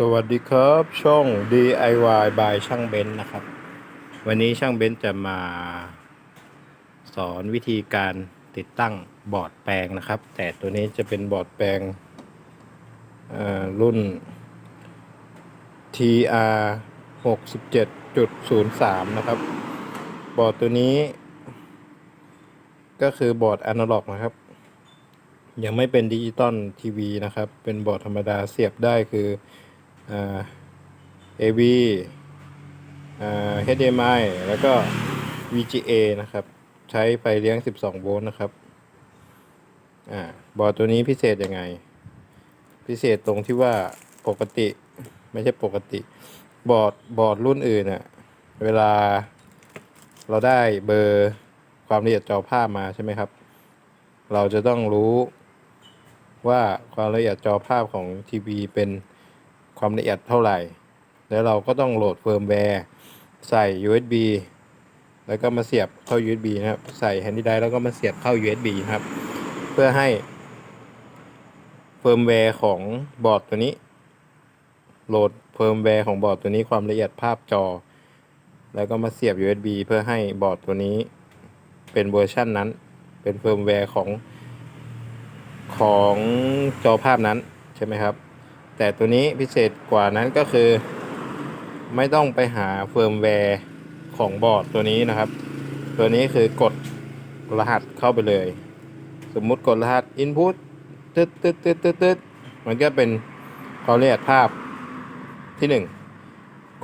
สวัสดีครับช่อง DIY by ช่างเบนซ์นะครับ วันนี้ช่างเบนซ์จะมา สอนวิธีการติดตั้งบอร์ดแปลงนะครับ แต่ตัวนี้จะเป็นบอร์ดแปลงรุ่น TR 67.03 นะครับ บอร์ดตัวนี้ ก็คือบอร์ดอนาล็อกนะครับ ยังไม่เป็นดิจิตอลทีวีนะครับ เป็นบอร์ดธรรมดาเสียบได้คือ AV อ่า HDMI แล้วก็ VGA นะครับ ใช้ไฟเลี้ยง 12 โวลต์นะครับอ่าบอร์ดตัวนี้พิเศษยังไง พิเศษตรงที่ว่าปกติไม่ใช่ปกติ บอร์ดบอร์ดรุ่นอื่นน่ะเวลาเราได้เบอร์ความละเอียดจอภาพมาใช่ไหมครับ เราจะต้องรู้ว่าความละเอียดจอภาพของทีวีเป็น ความละเอียดเท่าไหร่ แล้วเราก็ต้องโหลดเฟิร์มแวร์ใส่ USB แล้วก็มาเสียบเข้า USB นะครับ ใส่แฮนดี้ไดแล้วก็มาเสียบเข้า USB ครับ เพื่อให้เฟิร์มแวร์ของบอร์ดตัวนี้ โหลดเฟิร์มแวร์ของบอร์ดตัวนี้ความละเอียดภาพจอ แล้วก็มาเสียบ USB เพื่อให้บอร์ดตัวนี้เป็นเวอร์ชันนั้น เป็นเฟิร์มแวร์ของของจอภาพนั้นใช่ไหมครับ แต่ตัวนี้พิเศษกว่านั้นก็คือ ไม่ต้องไปหาเฟิร์มแวร์ของบอร์ดตัวนี้นะครับ ตัวนี้คือกดรหัสเข้าไปเลย สมมุติกดรหัส input ตึ๊ดตึ๊ดตึ๊ดตึ๊ดตึ๊ดมันก็เป็นความละเอียดภาพที่หนึ่ง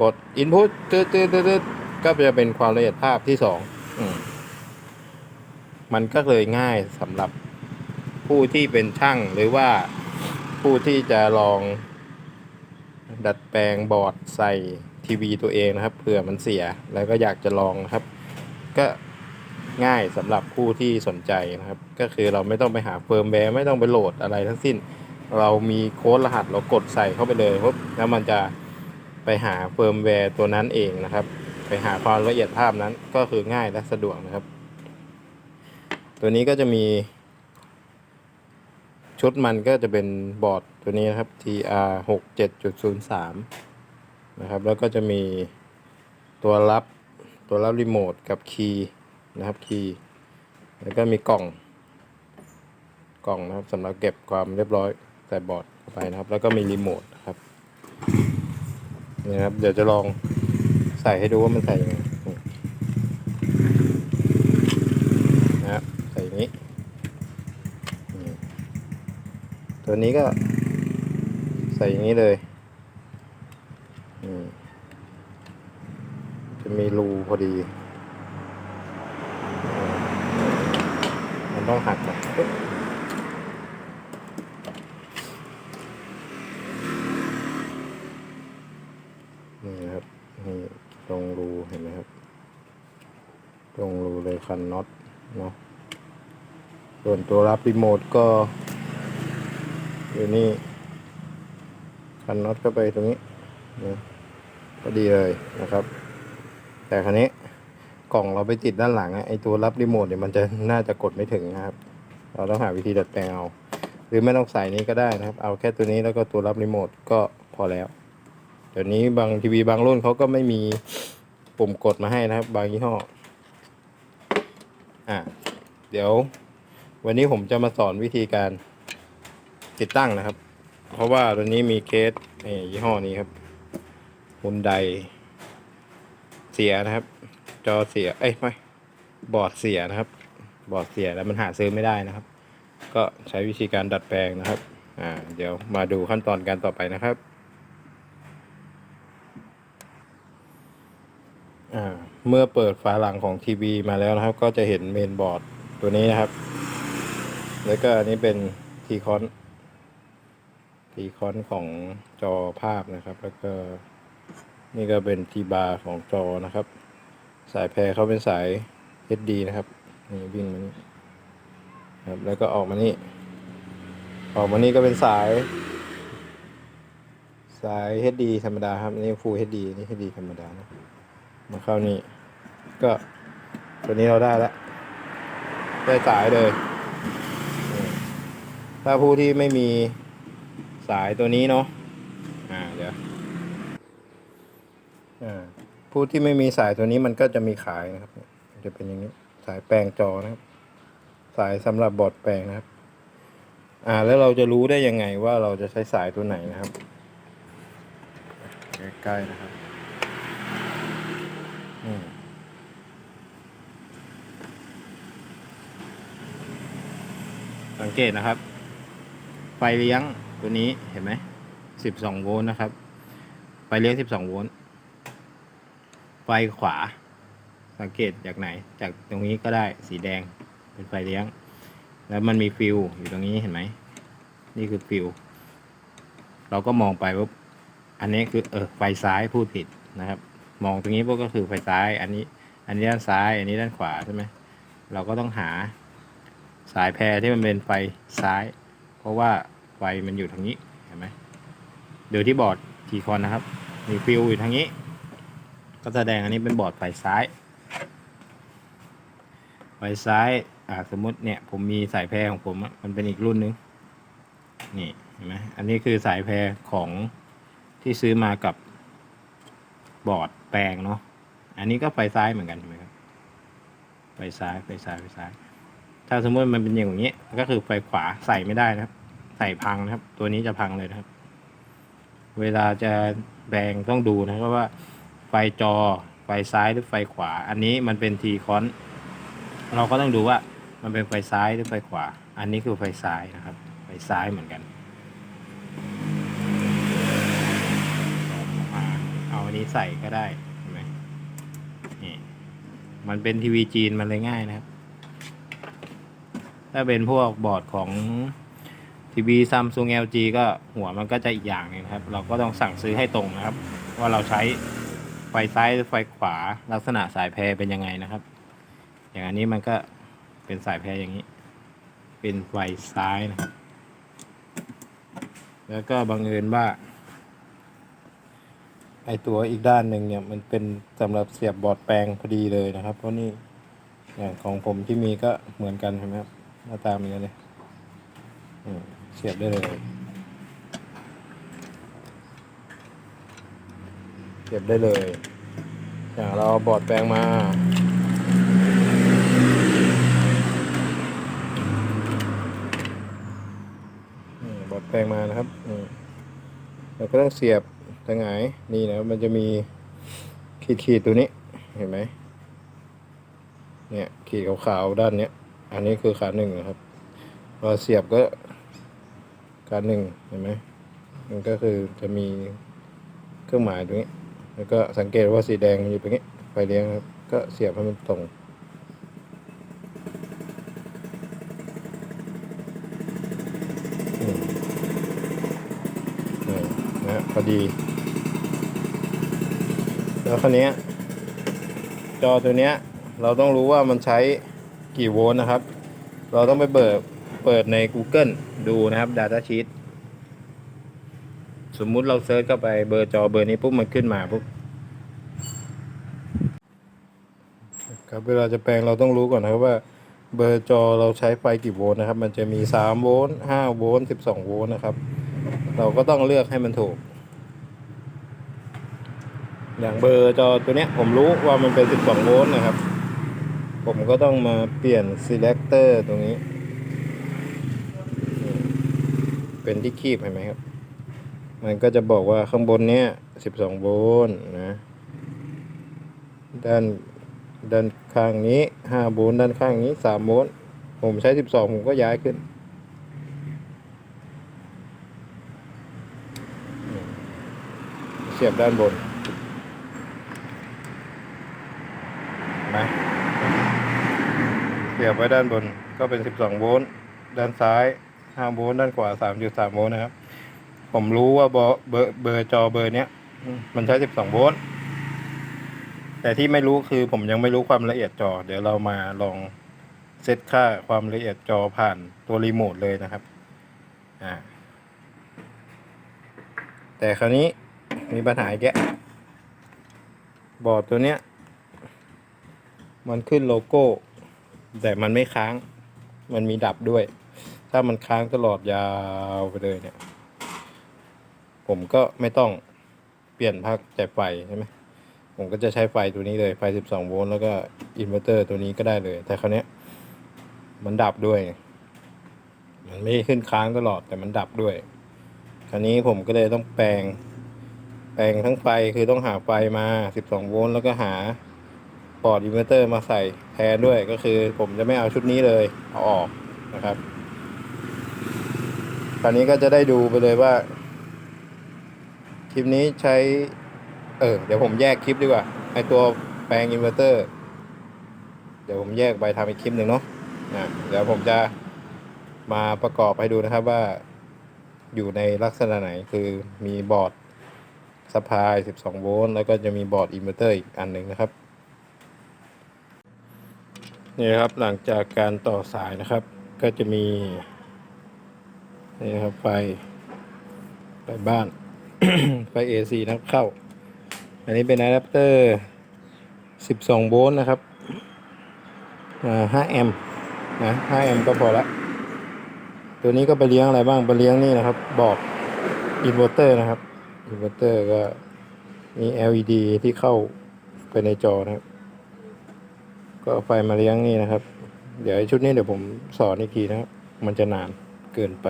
กด input ตึ๊ดตึ๊ดตึ๊ดตึ๊ดก็จะเป็นความละเอียดภาพที่สองอืมมันก็เลยง่ายสำหรับผู้ที่เป็นช่างหรือว่าผู้ที่จะลอง ดัดแปลงบอร์ดใส่ทีวีตัวเองนะครับเผื่อมันเสียแล้วก็อยากจะลองครับ ก็ง่ายสำหรับผู้ที่สนใจนะครับ ก็คือเราไม่ต้องไปหาเฟิร์มแวร์ไม่ต้องไปโหลดอะไรทั้งสิ้น เรามีโค้ดรหัสเรากดใส่เข้าไปเลยปุ๊บแล้วมันจะไปหาเฟิร์มแวร์ตัวนั้นเองนะครับ ไปหาความละเอียดภาพนั้นก็คือง่ายและสะดวกนะครับ ตัวนี้ก็จะมี ชุดมันก็จะเป็นบอร์ดตัวนี้นะครับ TR 6 7.03 นะครับ แล้วก็จะมีตัวรับตัวรับรีโมทกับคีย์นะครับคีย์แล้วก็มีกล่อง กล่องนะครับสำหรับเก็บความเรียบร้อยใส่บอร์ดเข้าไปนะครับ แล้วก็มีรีโมทนะครับนี่นะครับ เดี๋ยวจะลองใส่ให้ดูว่ามันใส่ยังไงนะครับใส่อย่างนี้ ตัวนี้ก็ใส่อย่างนี้เลยจะมีรูพอดี มันต้องหักก่อนปึ๊บนี่นะครับ นี่ตรงรูเห็นไหมครับ ตรงรูเลยคันน็อตเนาะส่วนตัวรับรีโมทก็ อยู่นี่คันน็อตก็ไปตรงนี้นะพอดีเลยนะครับ แต่ครั้นี้กล่องเราไปติดด้านหลังไอตัวรับรีโมทเนี่ยมันจะน่าจะกดไม่ถึงนะครับ เราต้องหาวิธีดัดแปลงเอา หรือไม่ต้องใส่นี้ก็ได้นะครับ เอาแค่ตัวนี้แล้วก็ตัวรับรีโมทก็พอแล้วเดี๋ยวนี้บางทีวีบางรุ่นเขาก็ไม่มีปุ่มกดมาให้นะครับ บางยี่ห้ออะเดี๋ยว วันนี้ผมจะมาสอนวิธีการ ติดตั้งนะครับ เพราะว่าตัวนี้มีเคสนี่ยี่ห้อนี้ครับฮุนไดเสียนะครับ จอเสียเอ้ยไม่บอร์ดเสียนะครับ บอร์ดเสียแล้วมันหาซื้อไม่ได้นะครับ ก็ใช้วิธีการดัดแปลงนะครับอ่าเดี๋ยวมาดูขั้นตอนการต่อไปนะครับอ่าเมื่อเปิดฝาหลังของทีวีมาแล้วนะครับ ก็จะเห็นเมนบอร์ดตัวนี้นะครับ แล้วก็อันนี้เป็นทีคอน ทีคอนของจอภาพนะครับ แล้วก็นี่ก็เป็นทีบาร์ของจอนะครับ สายแพรเขาเป็นสาย HD นะครับ นี่วิ่งมานี่ครับแล้วก็ออกมานี่ ออกมานี่ก็เป็นสาย สาย HD ธรรมดาครับ นี่ Full HD นี่ HD ธรรมดานะมาเข้านี่ ก็ตัวนี้เราได้แล้ว ได้สายเลย ถ้าผู้ที่ไม่มี สายตัวนี้เนาะอ่าเดี๋ยวอ่าผู้ที่ไม่มีสายตัวนี้มันก็จะมีขายนะครับ จะเป็นอย่างนี้สายแปลงจอนะครับ สายสำหรับบอร์ดแปลงนะครับ อ่าแล้วเราจะรู้ได้ยังไงว่าเราจะใช้สายตัวไหนนะครับใกล้ๆนะครับอืมสังเกตนะครับ ไฟเลี้ยง ตัวนี้เห็นไหมสิบสองโวลต์นะครับ ไฟเลี้ยงสิบสองโวลต์ ไฟขวา สังเกตจากไหน จากตรงนี้ก็ได้สีแดงเป็นไฟเลี้ยง แล้วมันมีฟิวอยู่ตรงนี้เห็นไหม นี่คือฟิว เราก็มองไปปุ๊บ อันนี้คือเออไฟซ้ายพูดผิดนะครับ มองตรงนี้ปุ๊บก็คือไฟซ้าย อันนี้ อันนี้ด้านซ้าย อันนี้ด้านขวาใช่ไหม เราก็ต้องหาสายแพรที่มันเป็นไฟซ้าย เพราะว่า ไฟมันอยู่ทางนี้เห็นไหมเดี๋ยวที่บอร์ดทีคอนนะครับ มีฟิวอยู่ทางนี้ ก็แสดงอันนี้เป็นบอร์ดไฟซ้ายไฟซ้ายอ่าสมมติเนี่ยผมมีสายแพรของผมมันเป็นอีกรุ่นนึงนี่เห็นไหมอันนี้คือสายแพรของที่ซื้อมากับบอร์ดแปลงเนาะอันนี้ก็ไฟซ้ายเหมือนกันใช่ไหมครับไฟซ้ายไฟซ้ายไฟซ้าย ถ้าสมมติมันเป็นอย่างนี้ก็คือไฟขวาใส่ไม่ได้นะครับ ใส่พังนะครับ ตัวนี้จะพังเลยนะครับ เวลาจะแบ่งต้องดูนะครับว่า ไฟจอไฟซ้ายหรือไฟขวา อันนี้มันเป็นทีคอนเราก็ต้องดูว่ามันเป็นไฟซ้ายหรือไฟขวา อันนี้คือไฟซ้ายนะครับ ไฟซ้ายเหมือนกันเอาอันนี้ใส่ก็ได้เห็นไหมนี่มันเป็นทีวีจีนมันเลยง่ายนะครับ ถ้าเป็นพวกบอร์ดของ ทีวีซัมซุง LG ก็หัวมันก็จะอีกอย่างหนึงครับ เราก็ต้องสั่งซื้อให้ตรงนะครับ ว่าเราใช้ไฟซ้ายหรือไฟขวาลักษณะสายแพรเป็นยังไงนะครับ อย่างอันนี้มันก็เป็นสายแพรอย่างนี้ เป็นไฟซ้ายนะครับ แล้วก็บังเอิญว่าไอตัวอีกด้านหนึ่งเนี่ยมันเป็นสำหรับเสียบบอร์ดแปลงพอดีเลยนะครับ เพราะนี่อย่างของผมที่มีก็เหมือนกันใช่ไหมครับหน้าตาเหมือนกันเลยอืม เสียบได้เลยเสียบได้เลยอย่างเราบอดแปลงมาบอดแปลงมานะครับเราก็ต้องเสียบทางไหนนี่นะมันจะมีขีดขีดๆตัวนี้เห็นไหมเนี่ยขีดขาวๆด้านเนี้ย อันนี้คือขาหนึ่งนะครับพอเสียบก็ ขารหนึ่งเห็นไหมมันก็คือจะมีเครื่องหมายตรงนี้ แล้วก็สังเกตว่าสีแดงมันอยู่ตรงนี้ ไฟเลี้ยงครับ ก็เสียบให้มันตรงนี่นะฮะพอดี แล้วคราวนี้จอตัวเนี้ย เราต้องรู้ว่ามันใช้กี่โวลต์นะครับ เราต้องไปเปิด เปิดใน Google ดูนะครับ Data Sheet สมมุติเราเซิร์ชเข้าไปเบอร์จอเบอร์นี้ปุ๊บมันขึ้นมาปุ๊บครับเวลาจะแปลงเราต้องรู้ก่อนนะครับว่าเบอร์จอเราใช้ไฟกี่โวลต์นะครับ มันจะมี3โวลต์5โวลต์12โวลต์นะครับ เราก็ต้องเลือกให้มันถูก อย่างเบอร์จอตัวเนี้ยผมรู้ว่ามันเป็น 12โวลต์นะครับ ผมก็ต้องมาเปลี่ยน selector ตรงนี้ เป็นที่คีบเห็นไหมครับ มันก็จะบอกว่าข้างบนเนี้ย12โวลต์นะ ด้านด้านข้างนี้5โวลต์ด้านข้างนี้3โวลต์ผมใช้12ผมก็ย้ายขึ้น เสียบด้านบนนะเสียบไว้ด้านบนก็เป็น 12 โวลต์ ด้านซ้าย 5โวลต์ด้านขวา 3.3 โวลต์นะครับ ผมรู้ว่าเบอร์เบอร์เบอร์จอเบอร์เนี้ย มันใช้ 12 โวลต์แต่ที่ไม่รู้คือผมยังไม่รู้ความละเอียดจอ เดี๋ยวเรามาลองเซตค่าความละเอียดจอผ่านตัวรีโมทเลยนะครับอ่าแต่คราวนี้มีปัญหาแกะบอร์ดตัวเนี้ย มันขึ้นโลโก้ แต่มันไม่ค้าง มันมีดับด้วย ถ้ามันค้างตลอดยาวไปเลยเนี่ย ผมก็ไม่ต้องเปลี่ยนภาคจ่ายไฟใช่ไหมผมก็จะใช้ไฟตัวนี้เลยไฟ 12 โวลต์แล้วก็อินเวอร์เตอร์ตัวนี้ก็ได้เลย แต่คราวนี้มันดับด้วย มันไม่ขึ้นค้างตลอดแต่มันดับด้วย คราวนี้ผมก็เลยต้องแปลง แปลงทั้งไฟคือต้องหาไฟมา 12 โวลต์แล้วก็หาปอร์ตอินเวอร์เตอร์มาใส่แทนด้วยก็คือ ผมจะไม่เอาชุดนี้เลยเอาออกนะครับ คราวนี้ก็จะได้ดูไปเลยว่า คลิปนี้ใช้ เออ เดี๋ยวผมแยกคลิปดีกว่า ไอตัวแปลงอินเวอร์เตอร์ เดี๋ยวผมแยกไปทำอีกคลิปหนึ่งเนาะนะเดี๋ยวผมจะมาประกอบให้ดูนะครับว่าอยู่ในลักษณะไหนคือมีบอร์ดสปาย 12 โวลต์แล้วก็จะมีบอร์ดอินเวอร์เตอร์อีกอันหนึ่งนะครับ นี่ครับหลังจากการต่อสายนะครับ ก็จะมี นี่ครับไฟ ไฟบ้าน ไฟ AC นะครับเข้า อันนี้เป็นอะแดปเตอร์ 12 โวลต์นะครับอ่า5แอมป์นะ5แอมป์ก็พอละ ตัวนี้ก็ไปเลี้ยงอะไรบ้าง ไปเลี้ยงนี่นะครับ บอกอินเวอร์เตอร์นะครับ อินเวอร์เตอร์ก็มี LED ที่เข้าไปในจอนะครับ ก็เอาไฟมาเลี้ยงนี่นะครับ เดี๋ยวชุดนี้เดี๋ยวผมสอนอีกทีนะครับ มันจะนานเกินไป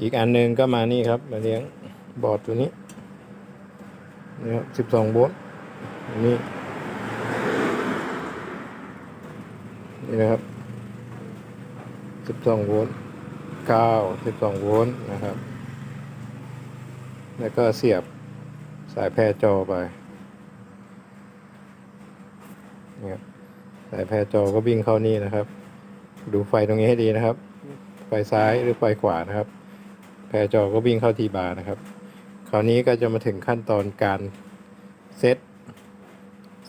อีกอันหนึงก็มานี่ครับ มาเลี้ยงบอร์ดตัวนี้นี่ครับสิบสองโวลต์อันนี้นี่นะครับสิบสองโวลต์เก้าสิบสองโวลต์นะครับ แล้วก็เสียบสายแพร่จอไปนี่ครับสายแพร่จอก็วิ่งเข้านี่นะครับ ดูไฟตรงนี้ให้ดีนะครับ ไฟซ้ายหรือไฟขวานะครับ แพรจอก็วิ่งเข้าทีบาร์นะครับ คราวนี้ก็จะมาถึงขั้นตอนการเซต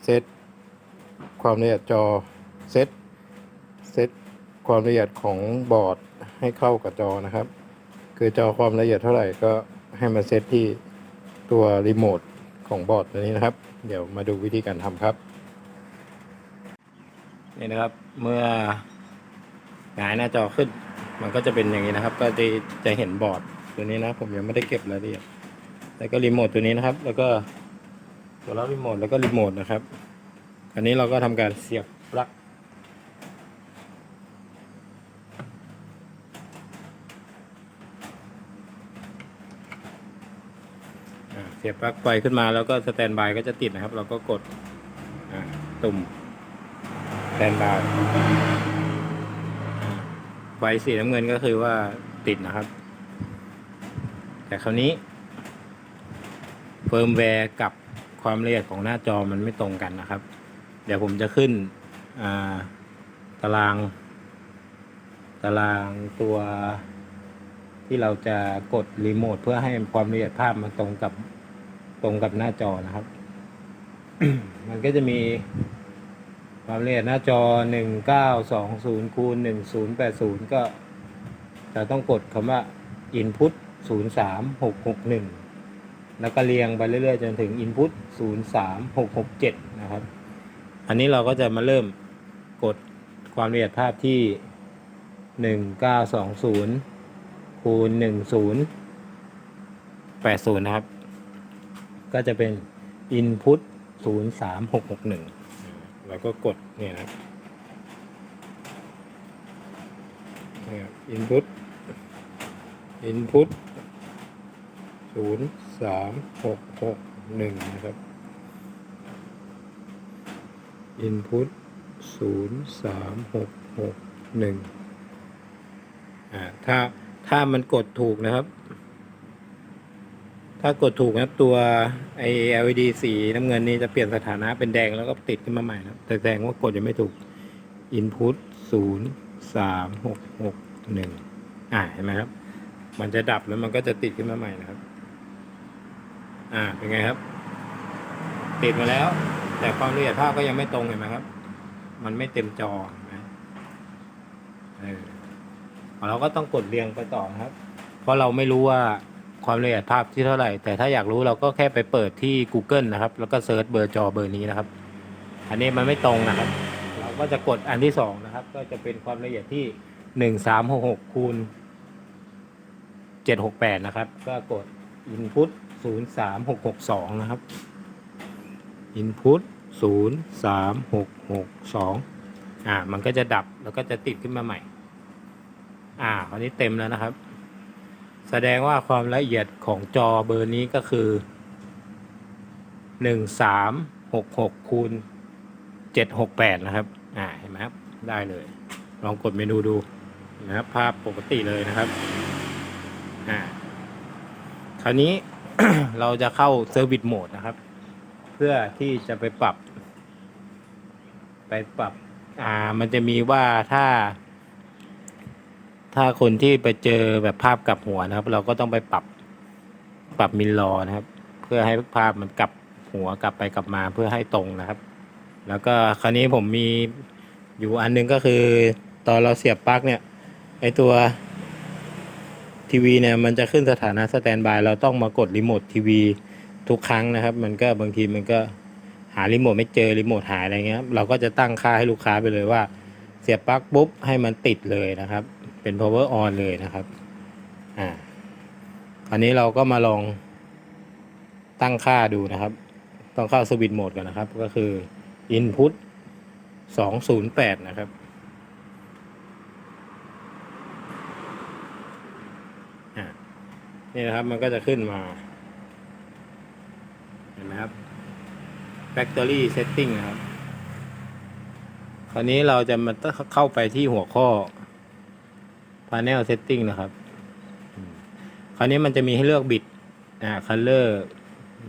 เซตความละเอียดจอเซตเซตความละเอียดของบอร์ดให้เข้ากับจอนะครับ คือจอความละเอียดเท่าไหร่ก็ให้มาเซตที่ตัวรีโมทของบอร์ดตัวนี้นะครับ เดี๋ยวมาดูวิธีการทำครับนี่นะครับเมื่อหงายหน้าจอขึ้น มันก็จะเป็นอย่างนี้นะครับ ก็จะจะเห็นบอร์ดตัวนี้นะ ผมยังไม่ได้เก็บรายละเอียดแล้วก็รีโมทตัวนี้นะครับ แล้วก็ตัวรับรีโมทแล้วก็รีโมทนะครับ อันนี้เราก็ทำการเสียบปลั๊กเสียบปลั๊กไฟขึ้นมาแล้วก็สแตนบายก็จะติดนะครับ เราก็กดตุ่มสแตนบาย ไฟสีน้ำเงินก็คือว่าติดนะครับ แต่คราวนี้ เฟิร์มแวร์กับความละเอียดของหน้าจอมันไม่ตรงกันนะครับ เดี๋ยวผมจะขึ้นตาราง ตารางตัวที่เราจะกดรีโมทเพื่อให้ความละเอียดภาพมันตรงกับตรงกับหน้าจอนะครับ มันก็จะมี ความละเอียดหน้าจอ 1920คูณ1080 ก็จะต้องกดคำว่า input 03661 แล้วก็เรียงไปเรื่อยๆ จนถึง input 03667 นะครับ อันนี้เราก็จะมาเริ่มกดความละเอียดภาพที่ 1920คูณ1080 นะครับ ก็จะเป็น input 03661 เราก็กดเนี่ยนะครับเนี่ย input input ศูนย์สามหกหกหนึ่งนะครับ input ศูนย์สามหกหกหนึ่งอ่าถ้าถ้ามันกดถูกนะครับ ถ้ากดถูกนะตัวไอ LED สีน้ำเงินนี่จะเปลี่ยนสถานะเป็นแดงแล้วก็ติดขึ้นมาใหม่นะแต่แสดงว่ากดยังไม่ถูก input ศูนย์สามหกหกหนึ่งอ่าเห็นไหมครับ มันจะดับแล้วมันก็จะติดขึ้นมาใหม่นะครับ อ่าเป็นไงครับ ติดมาแล้ว แต่ความละเอียดภาพก็ยังไม่ตรงเห็นไหมครับ มันไม่เต็มจอนไหมเออเราก็ต้องกดเรียงไปต่อครับ เพราะเราไม่รู้ว่า ความละเอียดภาพที่เท่าไหร่ แต่ถ้าอยากรู้เราก็แค่ไปเปิดที่ Google นะครับ แล้วก็เซิร์ชเบอร์จอเบอร์นี้นะครับ อันนี้มันไม่ตรงนะครับ เราก็จะกดอันที่สองนะครับ ก็จะเป็นความละเอียดที่หนึ่งสามหกหกคูณเจ็ดหกแปดนะครับ ก็กด input ศูนย์สามหกหกสองนะครับ input ศูนย์สามหกหกสองอ่า มันก็จะดับแล้วก็จะติดขึ้นมาใหม่ อ่าคราวนี้เต็มแล้วนะครับ แสดงว่าความละเอียดของจอเบอร์นี้ก็คือหนึ่งสามหกหกคูณเจ็ดหกแปดนะครับ อ่า เห็นไหมครับ ได้เลย ลองกดเมนูดูนะครับ ภาพปกติเลยนะครับ อ่า คราวนี้เราจะเข้าเซอร์วิสโหมดนะครับ เพื่อที่จะไปปรับ ไปปรับ อ่า มันจะมีว่าถ้า ถ้าคนที่ไปเจอแบบภาพกลับหัวนะครับ เราก็ต้องไปปรับปรับมิลลอนะครับ เพื่อให้ภาพมันกลับหัวกลับไปกลับมาเพื่อให้ตรงนะครับ แล้วก็คราวนี้ผมมีอยู่อันหนึงก็คือ ตอนเราเสียบปลั๊กเนี่ยไอตัวทีวีเนี่ยมันจะขึ้นสถานะสแตนบายเราต้องมากดรีโมททีวีทุกครั้งนะครับ มันก็บางทีมันก็หารีโมทไม่เจอรีโมทหายอะไรเงี้ยเราก็จะตั้งค่าให้ลูกค้าไปเลยว่า เสียบปลั๊กปุ๊บให้มันติดเลยนะครับ เป็น power on เลยนะครับ อ่าอันนี้เราก็มาลองตั้งค่าดูนะครับ ต้องเข้าสวิตช์โหมดก่อนนะครับ ก็คือ input 208 นะครับอ่านี่นะครับมันก็จะขึ้นมา เห็นไหมครับ factory setting นะครับ คราวนี้เราจะมาเข้าไปที่หัวข้อ panel setting นะครับ คราวนี้มันจะมีให้เลือกบิตอ่า color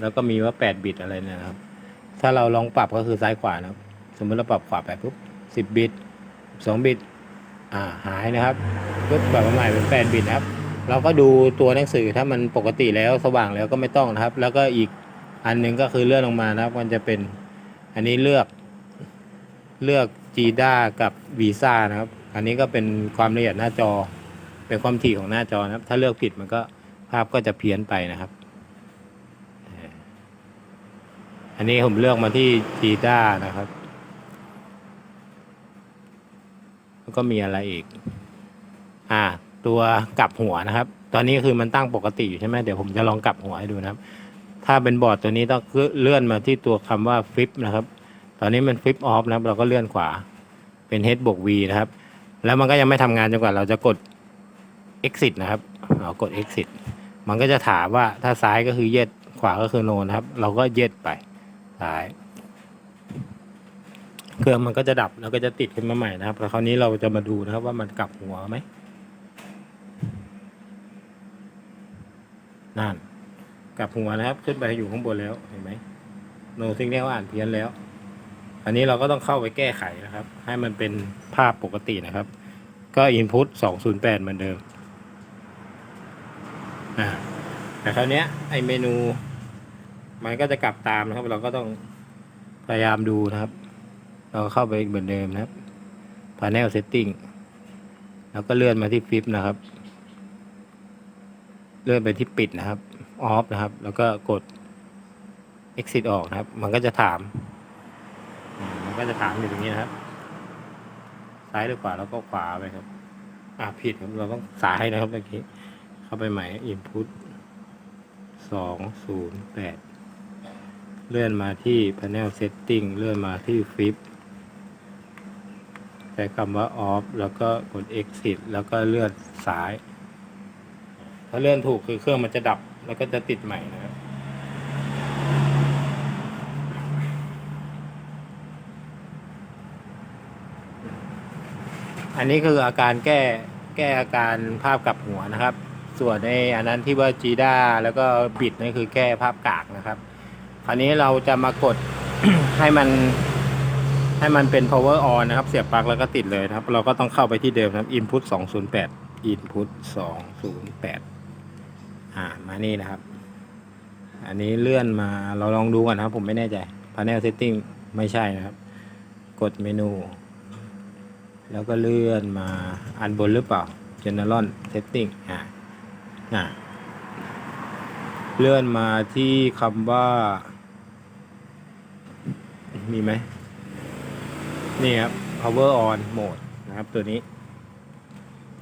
แล้วก็มีว่า 8 บิตอะไรนะครับ ถ้าเราลองปรับก็คือซ้ายขวานะครับ สมมติเราปรับขวาไปปุ๊บ10 บิต 2 บิต อ่า หายนะครับปุ๊บปรับมาใหม่เป็น 8 บิตนะครับ เราก็ดูตัวหนังสือถ้ามันปกติแล้วสว่างแล้วก็ไม่ต้องนะครับ แล้วก็อีกอันหนึงก็คือเลื่อนลงมานะครับ มันจะเป็นอันนี้เลือกเลือก g d a กับ Visa นะครับ อันนี้ก็เป็นความละเอียดหน้าจอ เป็นความถี่ของหน้าจอนะครับ ถ้าเลือกผิดมันก็ภาพก็จะเพี้ยนไปนะครับ อันนี้ผมเลือกมาที่ g d a นะครับ แล้วก็มีอะไรอีก อ่า ตัวกลับหัวนะครับ ตอนนี้คือมันตั้งปกติอยู่ใช่ไหมเดี๋ยวผมจะลองกลับหัวให้ดูนะครับ ถ้าเป็นบอร์ดตัวนี้ต้องเลื่อนมาที่ตัวคำว่า flip นะครับ ตอนนี้มัน flip off นะครับ เราก็เลื่อนขวา เป็น h บวก v นะครับ แล้วมันก็ยังไม่ทำงานจนกว่าเราจะกด exit นะครับเรากด exit มันก็จะถามว่าถ้าซ้ายก็คือ yes ขวาก็คือ no นะครับ เราก็ yes ไปซ้ายเครื่องมันก็จะดับแล้วก็จะติดขึ้นมาใหม่นะครับแล้วคราวนี้เราจะมาดูนะครับว่ามันกลับหัวไหมนั่นกลับหัวนะครับ ขึ้นไปอยู่ข้างบนแล้วเห็นไหมโนซิงเนลอ่านเพี้ยนแล้ว อันนี้เราก็ต้องเข้าไปแก้ไขนะครับ ให้มันเป็นภาพปกตินะครับ ก็ input 208 เหมือนเดิม อ่าแต่คราวนี้ยไอเมนู มันก็จะกลับตามนะครับ เราก็ต้องพยายามดูนะครับ เราเข้าไปเหมือนเดิมนะครับ panel setting แล้วก็เลื่อนมาที่ flip นะครับ เลื่อนไปที่ปิดนะครับ off นะครับ แล้วก็กด exit ออกนะครับ มันก็จะถาม มันก็จะถามอยู่ตรงนี้นะครับ ซ้ายหรือขวาแล้วก็ขวาไปครับ อ่าผิดครับ เราต้องซ้ายนะครับเมื่อกี้ เข้าไปใหม่ input สองศูนย์แปดเลื่อนมาที่ panel setting เลื่อนมาที่ flip ใช้คำว่า off แล้วก็กด exit แล้วก็เลื่อนซ้าย ถ้าเลื่อนถูกคือเครื่องมันจะดับแล้วก็จะติดใหม่นะครับอันนี้คืออาการแก้แก้อาการภาพกลับหัวนะครับ ส่วนในอันนั้นที่ว่าจีด้าแล้วก็บิดนี่นคือแก้ภาพกากนะครับ คราวนี้เราจะมากด ให้มันให้มันเป็น power on นะครับ เสียบปลั๊กแล้วก็ติดเลยครับ เราก็ต้องเข้าไปที่เดิมครับ input 208 input 208อ่ามานี่นะครับ อันนี้เลื่อนมาเราลองดูก่อนนะครับผมไม่แน่ใจ panel setting ไม่ใช่นะครับ กดเมนู แล้วก็เลื่อนมาอันบนหรือเปล่า general setting อ่า อ่าเลื่อนมาที่คำว่า มีไหม นี่ครับ power on mode นะครับ ตัวนี้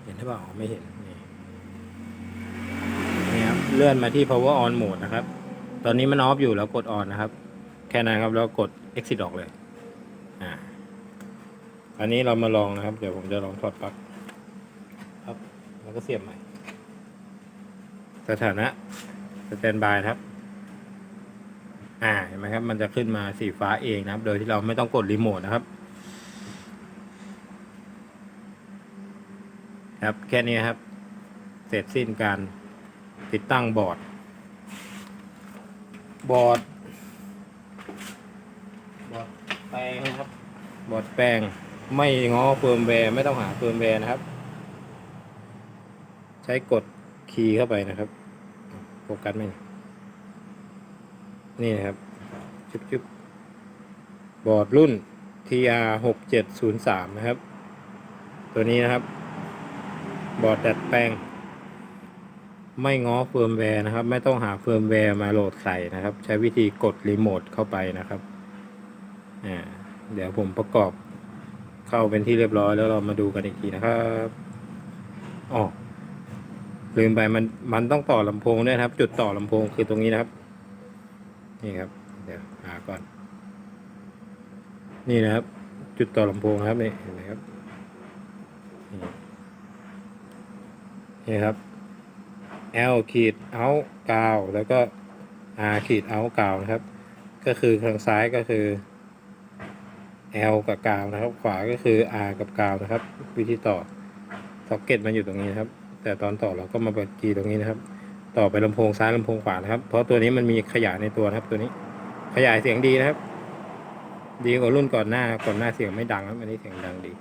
เห็นหรือเปล่าไม่เห็นนี่นี่ครับ เลื่อนมาที่ power on mode นะครับ ตอนนี้มันออฟอยู่แล้วกด on นะครับ แค่นั้นครับ แล้วกด exit ออกเลย อ่า อันนี้เรามาลองนะครับ เดี๋ยวผมจะลองถอดปลั๊กครับ แล้วก็เสียบใหม่ สถานะสแตนบายครับ อ่าเห็นไหมครับ มันจะขึ้นมาสีฟ้าเองนะครับ โดยที่เราไม่ต้องกดรีโมทนะครับ ครับแค่นี้ครับ เสร็จสิ้นการติดตั้งบอร์ด บอร์ด บอร์ดแปลงนะครับ บอร์ดแปลงไม่ง้อเฟิร์มแวร์ไม่ต้องหาเฟิร์มแวร์นะครับ ใช้กด คีย์เข้าไปนะครับโฟกัสไหมนี่นะครับจุ๊บจุบบอร์ดรุ่น TR 6 7 0 3นะครับ ตัวนี้นะครับ บอร์ดดัดแปลง ไม่ง้อเฟิร์มแวร์นะครับ ไม่ต้องหาเฟิร์มแวร์มาโหลดใส่นะครับ ใช้วิธีกดรีโมทเข้าไปนะครับอ่าเดี๋ยวผมประกอบเข้าเป็นที่เรียบร้อยแล้วเรามาดูกันอีกทีนะครับอ๋อ ลืมไปมันมันต้องต่อลำโพงด้วยครับ จุดต่อลำโพงคือตรงนี้นะครับ นี่ครับ เดี๋ยวหาก่อน นี่นะครับ จุดต่อลำโพงครับนี่เห็นไหมครับนี่ครับ L ขีดเอากาวแล้วก็ R ขีดเอากาวนะครับ ก็คือทางซ้ายก็คือ L กับกาวนะครับ ขวาก็คือ R กับกาวนะครับ วิธีต่อ ซ็อกเก็ตมันอยู่ตรงนี้นะครับ แต่ตอนต่อเราก็มาเปิดกีตรงนี้นะครับ ต่อไปลำโพงซ้ายลำโพงขวานะครับ เพราะตัวนี้มันมีขยายในตัวนะครับ ตัวนี้ ขยายเสียงดีนะครับ ดีกว่ารุ่นก่อนหน้าก่อนหน้าเสียงไม่ดังครับอันนี้เสียงดังดี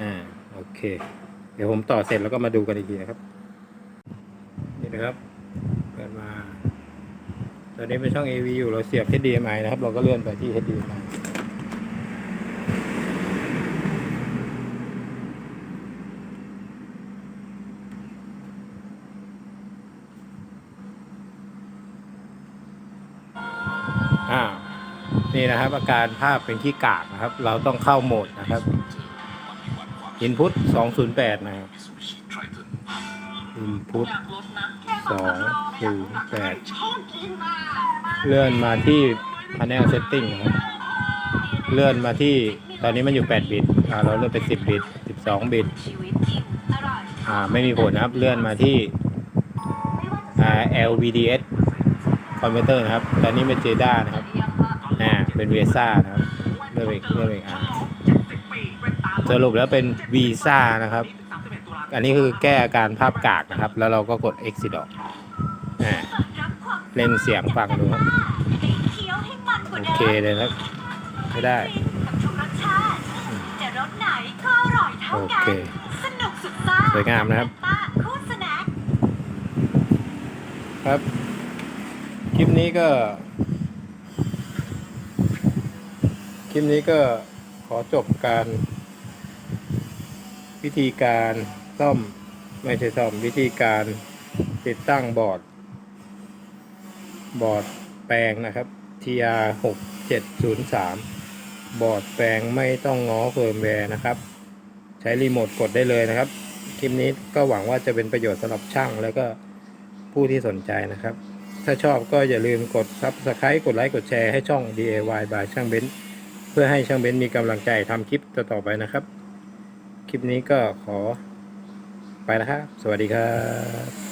อ่าโอเค เดี๋ยวผมต่อเสร็จแล้วก็มาดูกันอีกทีนะครับ นี่นะครับเปิดมาตอนนี้เป็นช่อง AV อยู่เราเสียบ HDMI นะครับ เราก็เลื่อนไปที่ HDMI อ่า นี่นะครับอาการภาพเป็นที่กากนะครับ เราต้องเข้าโหมดนะครับ Input 208 นะครับ Input สองศูนย์แปดเลื่อนมาที่ panel setting นะครับเลื่อนมาที่ตอนนี้มันอยู่ 8 บิตอ่าเราเลื่อนไป 10 บิต 12 บิตอ่าไม่มีผลนะครับ เลื่อนมาที่อ่า LVDS converter นะครับ ตอนนี้เป็น JADA นะครับ อ่าเป็น VESA นะครับเลื่อนไปอีกเลื่อนไปอีกอ่าสรุปแล้วเป็น Visa นะครับ อันนี้คือแก้อาการภาพกากนะครับ แล้วเราก็กด exit ออกอ่าเล่นเสียงฟังดูครับโอเคเลยครับไม่ได้จะรสไหนก็อร่อยเท่าโอกัเคนสนุกสุดซ่าสวยงามนะครับป้าคู่สแน็คครับ คลิปนี้ก็ คลิปนี้ก็ขอจบการ วิธีการซ่อมไม่ใช่ซ่อมวิธีการติดตั้งบอร์ด บอร์ดแปลงนะครับ TR 6 7 0 3 บอร์ดแปลงไม่ต้องง้อเฟิร์มแวร์นะครับ ใช้รีโมทกดได้เลยนะครับ คลิปนี้ก็หวังว่าจะเป็นประโยชน์สำหรับช่างแล้วก็ผู้ที่สนใจนะครับ ถ้าชอบก็อย่าลืมกด Subscribe กดไลค์กดแชร์ให้ช่อง DIY by ช่างเบนซ์ เพื่อให้ช่างเบนซ์มีกำลังใจทำคลิปต่อๆไปนะครับ คลิปนี้ก็ขอไปแล้วครับ สวัสดีครับ